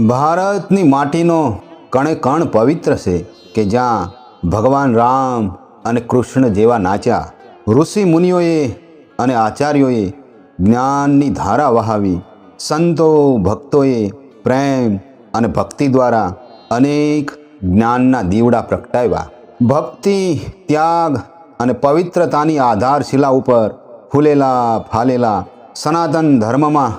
ભારતની માટીનો કણે કણ પવિત્ર છે કે જ્યાં ભગવાન રામ અને કૃષ્ણ જેવા નાચ્યા. ઋષિ મુનિઓએ અને આચાર્યોએ જ્ઞાનની ધારા વહાવી. સંતો, ભક્તોએ પ્રેમ અને ભક્તિ દ્વારા અનેક જ્ઞાનના દીવડા પ્રગટાવ્યા. ભક્તિ, ત્યાગ અને પવિત્રતાની આધારશિલા ઉપર ફૂલેલા, ફાલેલા સનાતન ધર્મમાં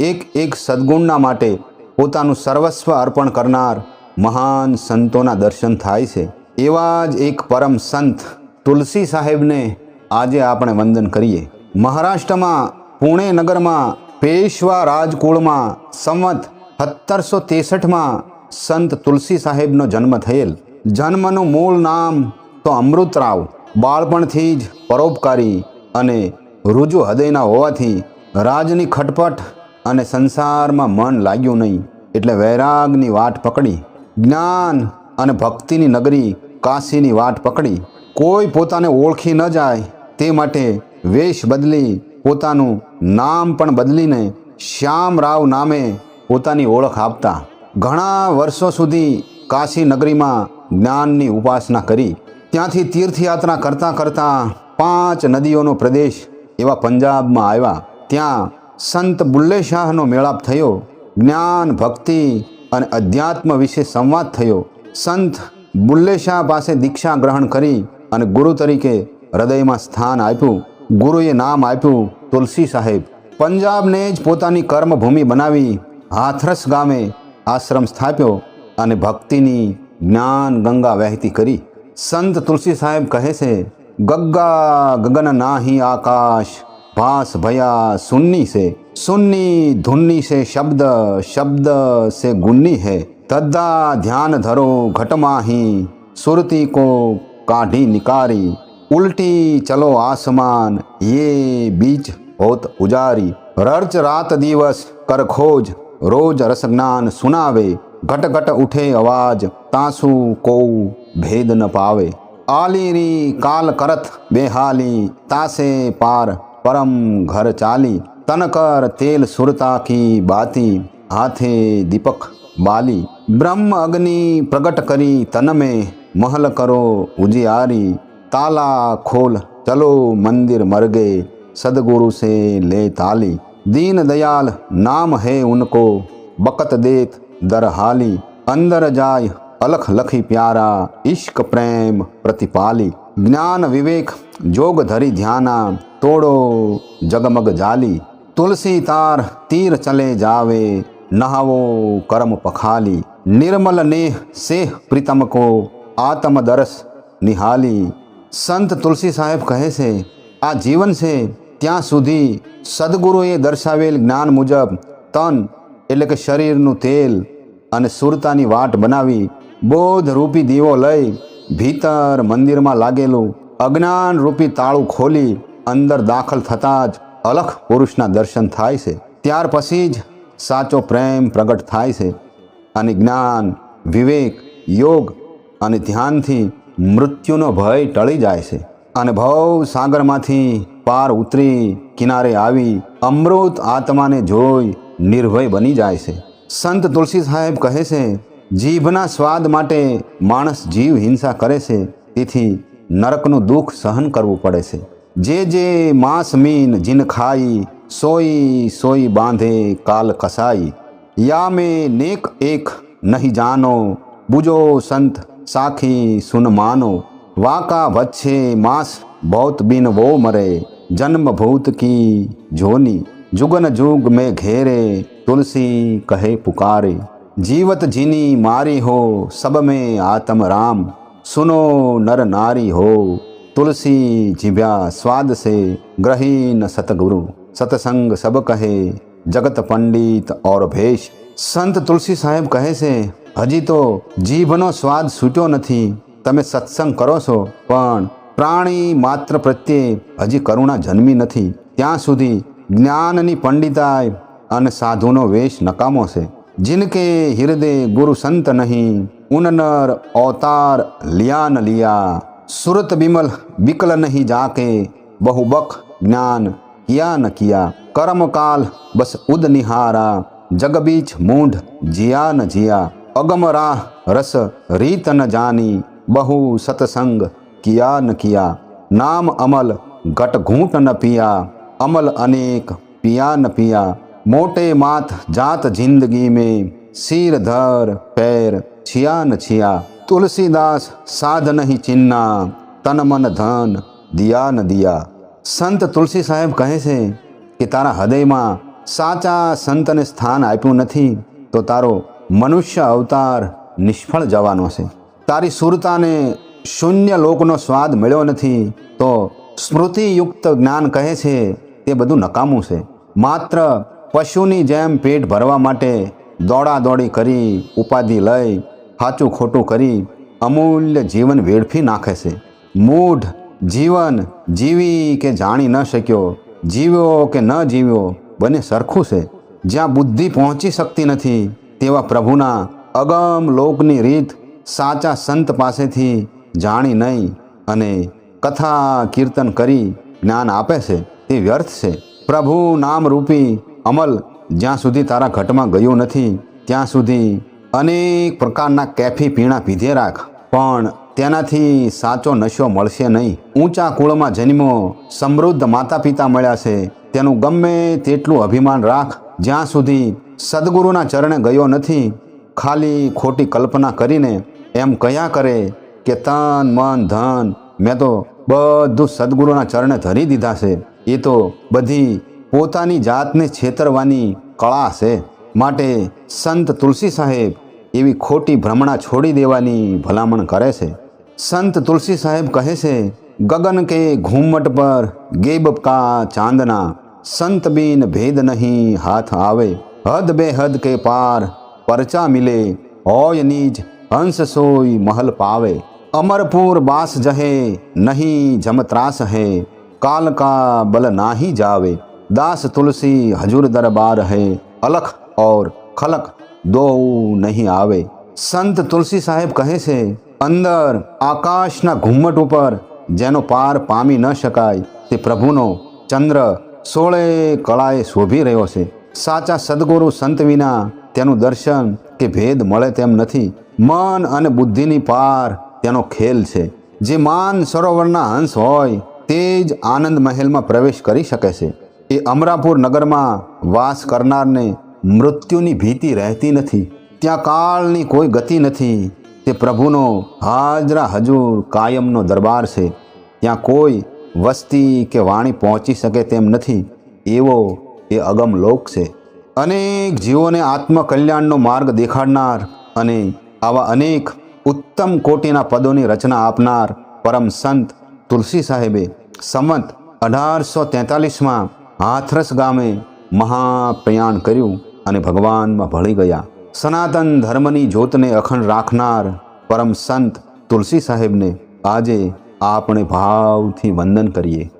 એક એક સદ્ગુણના માટે પોતાનું સર્વસ્વ અર્પણ કરનાર મહાન સંતોના દર્શન થાય છે. એવા જ એક પરમ સંત તુલસી સાહેબને આજે આપણે વંદન કરીએ. મહારાષ્ટ્રમાં, પુણે નગરમાં, પેશવા રાજકુળમાં સંવત સત્તરસો તેસઠમાં સંત તુલસી સાહેબનો જન્મ થયેલ. જન્મનું મૂળ નામ તો અમૃતરાવ. બાળપણથી જ પરોપકારી અને રુજુ હૃદયના હોવાથી રાજની ખટપટ અને સંસારમાં મન લાગ્યું નહીં. એટલે વૈરાગની વાટ પકડી, જ્ઞાન અને ભક્તિની નગરી કાશીની વાટ પકડી. કોઈ પોતાને ઓળખી ન જાય તે માટે વેશ બદલી પોતાનું નામ પણ બદલીને શ્યામરાવ નામે પોતાની ઓળખ આપતા. ઘણા વર્ષો સુધી કાશી નગરીમાં જ્ઞાનની ઉપાસના કરી. ત્યાંથી તીર્થયાત્રા કરતાં કરતાં પાંચ નદીઓનો પ્રદેશ એવા પંજાબમાં આવ્યા. ત્યાં સંત બુલ્લે શાહનો મેળાપ થયો. જ્ઞાન, ભક્તિ અને અધ્યાત્મ વિશે સંવાદ થયો. સંત બુલ્લે શાહ પાસે દીક્ષા ગ્રહણ કરી અને ગુરુ તરીકે હૃદયમાં સ્થાન આપ્યું. ગુરુએ નામ આપ્યું તુલસી સાહેબ. પંજાબને જ પોતાની કર્મભૂમિ બનાવી હાથરસ ગામે આશ્રમ સ્થાપ્યો અને ભક્તિની જ્ઞાન ગંગા વહેતી કરી. સંત તુલસી સાહેબ કહે છે ગગ્ગા ગગન નાહી આકાશ पास भया सुन्नी से। सुन्नी धुन्नी से शब्द शब्द से गुन्नी है। तद्दा ध्यान धरो घटमाही सुरती को काढ़ी निकारी। उल्टी चलो आसमान, ये बीच होत उजारी। रर्च रात दिवस कर खोज, रोज रसज्ञान सुनावे। घट घट उठे आवाज़, तासु को भेद न पावे। आलीरी काल करत बेहाली, तासे पार परम घर चाली, तनकर तेल सुरता की बाती, हाथे दीपक बाली। ब्रह्म अग्नि प्रकट करी तन में, महल करो उजियारी। ताला खोल, चलो मंदिर मर गए सदगुरु से ले ताली। दीन दयाल, नाम है उनको बकत देत दरहाली अंदर जाय, अलख लखी प्यारा, इश्क प्रेम प्रतिपाली। ज्ञान विवेक, जोग धरी ध्याना તોડો જગમગ જાલી. તુલસી તાર તીર ચલે જાવે, નહાવો કરમ પખાલી. નિર્મલ નેહ સેહ પ્રીતમ કો આત્મ દરસ નિહાલી. સંત તુલસી સાહેબ કહે છે, આ જીવન છે, ત્યાં સુધી સદગુરુએ દર્શાવેલ જ્ઞાન મુજબ તન એટલે કે શરીરનું તેલ અને સુરતાની વાટ બનાવી બોધ રૂપી દીવો લઈ ભીતર મંદિરમાં લાગેલું અજ્ઞાન રૂપી તાળું ખોલી અંદર દાખલ થતાં જ અલખ પુરુષના દર્શન થાય છે. ત્યાર પછી જ સાચો પ્રેમ પ્રગટ થાય છે અને જ્ઞાન, વિવેક, યોગ અને ધ્યાનથી મૃત્યુનો ભય ટળી જાય છે. અને ભવ સાગરમાંથી પાર ઉતરી કિનારે આવી અમૃત આત્માને જોઈ નિર્ભય બની જાય છે. સંત તુલસી સાહેબ કહે છે, જીભના સ્વાદ માટે માણસ જીવ હિંસા કરે છે, તેથી નરકનું દુઃખ સહન કરવું પડે છે. जे जे मांस मीन जिन खाई, सोई सोई बांधे काल कसाई। या में नेक एक नहीं जानो बुझो संत साखी सुन मानो। वाका बच्छे मांस बहुत बिन वो मरे, जन्म भूत की झोनी। जुगन जुग में घेरे, तुलसी कहे पुकारे। जीवत जिनी मारी हो, सब में आत्म राम। सुनो नर नारी हो तुलसी जिभ्या स्वाद से ग्रहीन सतगुरु सतसंग सब कहे જગત પંડિત ઓર ભેશ સંત તુલસી સાહેબ કહે છે હજી તો જીભનો સ્વાદ છૂટ્યો નથી તમે સત્સંગ કરો છો પણ પ્રાણી માત્ર પ્રત્યે હજી કરુણા જન્મી નથી ત્યાં સુધી જ્ઞાનની પંડિતાય અને સાધુનો વેશ નકામો છે जिनके हृदय गुरु संत नहीं उन नर अवतार लिया न लिया सुरत बिमल विकल नहीं जाके बहुबक ज्ञान किया न किया कर्म काल बस उद निहारा જગબીચ મૂઢ જીયા ન જીયા અગમ રાહ રસ રીત ન જાની બહુ સતસંગ કિયા ન કિયા નામ અમલ ઘટ ઘૂંટ ન પિયા અમલ અનેક પિયા ન પિયા મોટે માથ જાત જિંદગી में सिर धर पैर छिया न छिया તુલસીદાસ સાધ નહીં ચિન્ના, તન મન ધન, દિયા ન દિયા. સંત તુલસી સાહેબ કહે છે કે તારા હૃદયમાં સાચા સંતને સ્થાન આપ્યું નથી, તો તારો મનુષ્ય અવતાર નિષ્ફળ જવાનો છે. તારી સુરતાને શૂન્ય લોકનો સ્વાદ મળ્યો નથી, તો સ્મૃતિયુક્ત જ્ઞાન કહે છે તે બધું નકામું છે. માત્ર પશુની જેમ પેટ ભરવા માટે દોડાદોડી કરી ઉપાધિ લઈ સાચું ખોટું કરી અમૂલ્ય જીવન વેડફી નાખે છે. મૂઢ જીવન જીવી કે જાણી ન શક્યો, જીવ્યો કે ન જીવ્યો, બંને સરખું છે. જ્યાં બુદ્ધિ પહોંચી શકતી નથી, તેવા પ્રભુના અગમ લોકની રીત સાચા સંત પાસેથી જાણી નહીં અને કથા કીર્તન કરી જ્ઞાન આપે છે, તે વ્યર્થ છે. પ્રભુ નામ રૂપી અમલ જ્યાં સુધી તારા ઘટમાં ગયું નથી, ત્યાં સુધી અનેક પ્રકારના કેફી પીણા પીધે રાખ. પણ તેનાથી સાચો નશો મળશે નહીં. ઊંચા કુળમાં જન્મો સમૃદ્ધ માતા પિતા મળ્યા છે. તેનું ગમે તેટલું અભિમાન રાખ. જ્યાં સુધી સદગુરુના ચરણે ગયો નથી, ખાલી ખોટી કલ્પના કરીને એમ કયા કરે કે તન, મન, ધન, મેં તો બધું સદગુરુના ચરણે ધરી દીધા છે. એ તો બધી પોતાની જાતને છેતરવાની કળા છે. માટે સંત તુલસી સાહેબ એવી ખોટી ભ્રમણા છોડી દેવાની ભલામણ કરે છે. સંત તુલસી સાહેબ કહે છે, ગગન કે ઘૂમટ પર ગેબ કા ચાંદના, સંત બિન ભેદ નહીં હાથ આવે. હદ બે હદ કે પાર પરચા મિલે હોય નીજ હંસ સોય મહલ પાવે. અમરપુર બાસ જહે, નહીં જમ ત્રાસ હે. કાલ કા બલ નાહી જાવે. દાસ તુલસી હજુર દરબાર હે. અલખ और ખલક દો નહીં આવે. સંત તુલસી સાહેબ કહે છે, અંદર આકાશના ઘુમ્મટ ઉપર જેનો પાર પામી ન શકાય, તે પ્રભુનો ચંદ્ર સોળે કળાએ શોભી રહ્યો છે. સાચા સદગુરુ સંત વિના તેનું દર્શન કે ભેદ મળે તેમ નથી. મન અને બુદ્ધિની પાર તેનો ખેલ છે. જે માન સરોવરના હંસ હોય, તે જ આનંદ મહેલમાં પ્રવેશ કરી શકે છે. એ અમરાપુર નગરમાં વાસ કરનારને મૃત્યુની ભીતિ રહેતી નથી. ત્યાં કાળની કોઈ ગતિ નથી. તે પ્રભુનો હાજરા હજુર કાયમનો દરબાર છે. ત્યાં કોઈ વસ્તી કે વાણી પહોંચી શકે તેમ નથી. એવો એ અગમ લોક છે. અનેક જીવોને આત્મકલ્યાણનો માર્ગ દેખાડનાર અને આવા અનેક ઉત્તમ કોટીના પદોની રચના આપનાર પરમ સંત તુલસી સાહેબે સંમત અઢારસો તેતાલીસમાં હાથરસ ગામે મહાપ્રયાણ કર્યું. અને ભગવાનમાં ભળી ગયા. સનાતન ધર્મની જ્યોતને અખંડ રાખનાર પરમ સંત તુલસી સાહેબને આજે આપણે ભાવથી વંદન કરીએ.